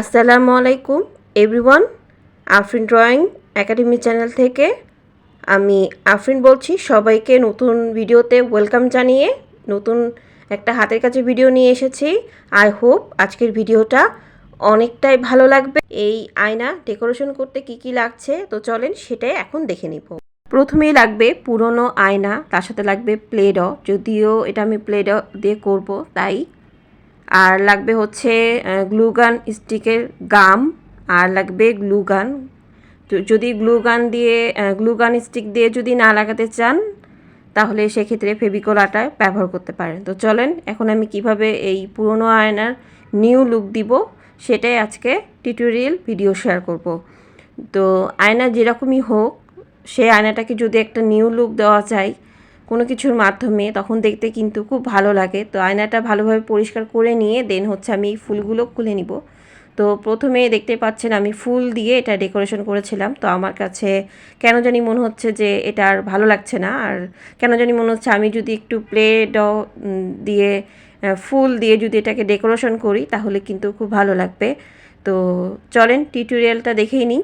আসসালামু আলাইকুম everyone Afrin drawing academy channel থেকে আমি আফরিন বলছি, সবাইকে নতুন ভিডিওতে ওয়েলকাম জানিয়ে নতুন একটা হাতের কাছে ভিডিও নিয়ে এসেছি। আই হোপ আজকের ভিডিওটা অনেকটাই ভালো লাগবে। এই আয়না ডেকোরেশন করতে কি কি লাগছে, তো চলেন সেটাই এখন দেখে নিব। প্রথমেই লাগবে পুরনো আয়না, তার সাথে লাগবে প্লেডো, যদিও এটা আমি প্লেডো দিয়ে করব, তাই আর লাগবে হচ্ছে গ্লুগান স্টিকের গাম, আর লাগবে গ্লুগান। যদি গ্লুগান দিয়ে গ্লুগান স্টিক দিয়ে যদি না লাগাতে চান, তাহলে সেক্ষেত্রে ফেবিকল আটা ব্যবহার করতে পারেন। তো চলেন, এখন আমি কীভাবে এই পুরনো আয়নার নিউ লুক দিব, সেটাই আজকে টিউটোরিয়াল ভিডিও শেয়ার করব। তো আয়না যেরকমই হোক সেই আয়নাটাকে যদি একটা নিউ লুক দেওয়া চাই কোনো কিছুর মাধ্যমে তখন দেখতে কিন্তু খুব ভালো লাগে। তো আয়নাটা ভালোভাবে পরিষ্কার করে নিয়ে দেন হচ্ছে আমি ফুলগুলো খুলে নিব। তো প্রথমে দেখতে পাচ্ছেন আমি ফুল দিয়ে এটা ডেকোরেশন করেছিলাম। তো আমার কাছে কেন জানি মনে হচ্ছে যে এটা আর ভালো লাগছে না। আর কেন জানি মনে হচ্ছে আমি যদি একটু প্লেড দিয়ে ফুল দিয়ে যদি এটাকে ডেকোরেশন করি তাহলে কিন্তু খুব ভালো লাগবে। তো চলেন টিউটোরিয়ালটা দেখেই নিই।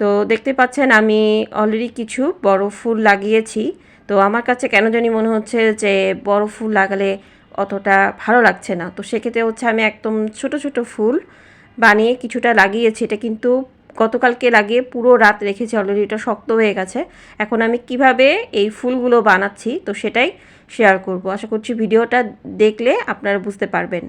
তো দেখতে পাচ্ছেন আমি অলরেডি কিছু বড় ফুল লাগিয়েছি। তো আমার কাছে কেন জানি মনে হচ্ছে যে বড় ফুল লাগালে অতটা ভালো লাগছে না। তো সেক্ষেত্রে হচ্ছে আমি একদম ছোট ছোট ফুল বানিয়ে কিছুটা লাগিয়েছি। এটা কিন্তু গতকালকে লাগিয়ে পুরো রাত রেখেছি অলরেডি এটা শক্ত হয়ে গেছে। এখন আমি কীভাবে এই ফুলগুলো বানাচ্ছি, তো সেটাই শেয়ার করব। আশা করছি ভিডিওটা দেখলে আপনারা বুঝতে পারবেন।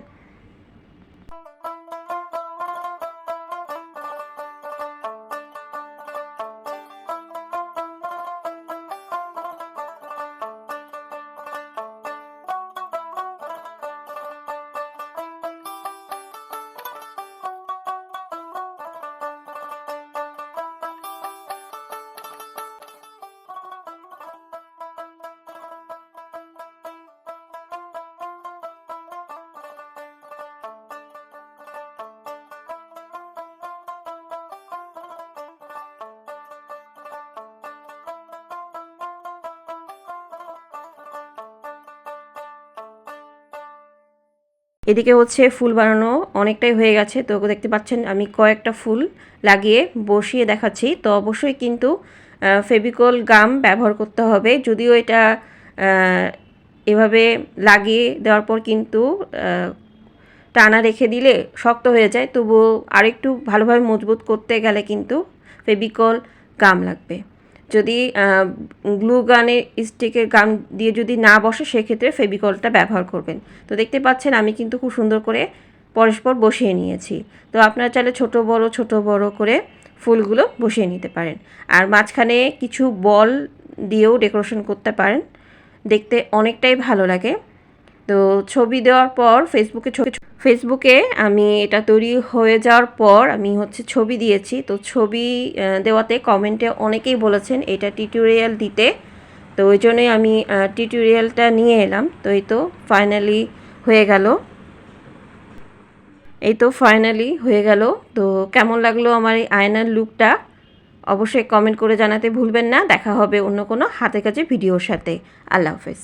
এদিকে হচ্ছে ফুল বানানো অনেকটাই হয়ে গেছে। তো দেখতে পাচ্ছেন আমি কয়েকটা ফুল লাগিয়ে বসিয়ে দেখাচ্ছি। তো অবশ্যই কিন্তু ফেবিকল গাম ব্যবহার করতে হবে। যদিও এটা এভাবে লাগিয়ে দেওয়ার পর কিন্তু টানা রেখে দিলে শক্ত হয়ে যায়। তবু আরেকটু ভালোভাবে মজবুত করতে গেলে কিন্তু ফেবিকল গাম লাগবে। যদি গ্লু গানের স্টিকের গান দিয়ে যদি না বসে, সেক্ষেত্রে ফেবিকলটা ব্যবহার করবেন। তো দেখতে পাচ্ছেন, আমি কিন্তু খুব সুন্দর করে পরস্পর বসিয়ে নিয়েছি। তো আপনারা চাইলে ছোট বড় ছোট বড় করে ফুলগুলো বসিয়ে নিতে পারেন। আর মাঝখানে কিছু বল দিয়েও ডেকোরেশন করতে পারেন। দেখতে অনেকটাই ভালো লাগে। তো ছবি দেওয়ার পর ফেসবুকে ছবি ফেসবুকে আমি এটা তৈরি হয়ে যাওয়ার পর আমি হচ্ছে ছবি দিয়েছি। তো ছবি দেওয়াতে কমেন্টে অনেকেই বলেছেন এটা টিউটোরিয়াল দিতে। তো ওই জন্যই আমি টিউটোরিয়ালটা নিয়ে এলাম। তো এই তো ফাইনালি হয়ে গেল। এই তো ফাইনালি হয়ে গেল। তো কেমন লাগল আমার এই আয়নার লুকটা অবশ্যই কমেন্ট করে জানাতে ভুলবেন না। দেখা হবে অন্য কোনো হাতে কাছে ভিডিওর সাথে। আল্লাহ হাফেজ।